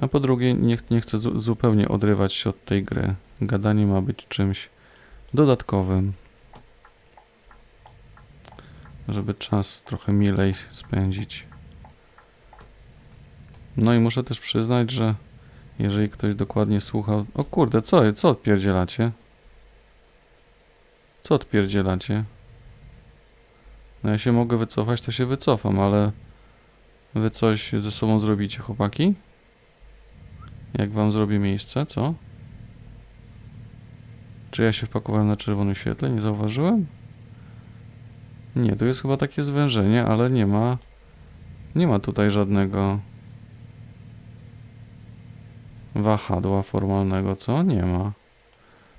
A po drugie, nie, nie chcę zu zupełnie odrywać się od tej gry. Gadanie ma być czymś dodatkowym. Żeby czas trochę milej spędzić. No i muszę też przyznać, że jeżeli ktoś dokładnie słuchał... O kurde, co, co odpierdzielacie? Co odpierdzielacie? No ja się mogę wycofać, to się wycofam, ale... Wy coś ze sobą zrobicie, chłopaki? Jak wam zrobię miejsce, co? Czy ja się wpakowałem na czerwonym świetle? Nie zauważyłem? Nie, tu jest chyba takie zwężenie, ale nie ma... Nie ma tutaj żadnego... Wahadła formalnego, co? Nie ma.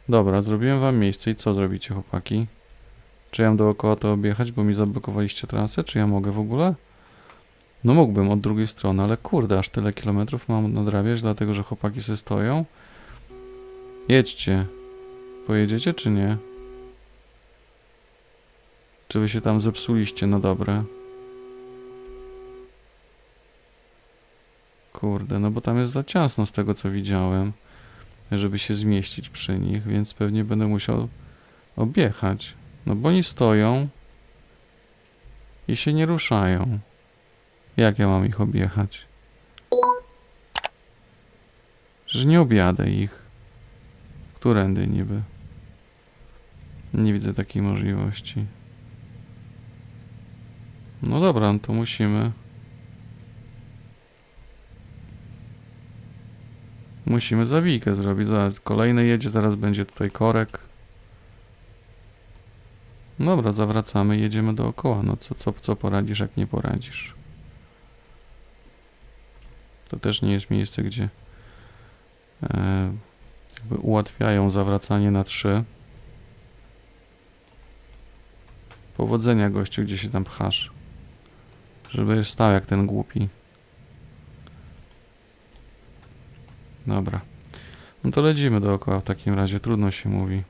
Dobra, zrobiłem wam miejsce i co zrobicie, chłopaki? Czy ja mam dookoła to objechać, bo mi zablokowaliście trasę? Czy ja mogę w ogóle? No mógłbym od drugiej strony, ale kurde, aż tyle kilometrów mam nadrabiać, dlatego że chłopaki sobie stoją. Jedźcie. Pojedziecie czy nie? Czy wy się tam zepsuliście na dobre? Kurde, no bo tam jest za ciasno z tego co widziałem, żeby się zmieścić przy nich, więc pewnie będę musiał objechać. No bo oni stoją i się nie ruszają. Jak ja mam ich objechać? Że nie objadę ich. Którędy niby? Nie widzę takiej możliwości. No dobra, no to musimy. Musimy zawijkę zrobić. Zaraz kolejny jedzie, zaraz będzie tutaj korek. Dobra, zawracamy, jedziemy dookoła. No co, co, co poradzisz, jak nie poradzisz? To też nie jest miejsce, gdzie e, jakby ułatwiają zawracanie na trzy. Powodzenia gościu, gdzie się tam pchasz. Żeby stał jak ten głupi. Dobra. No to lecimy dookoła w takim razie, trudno się mówi.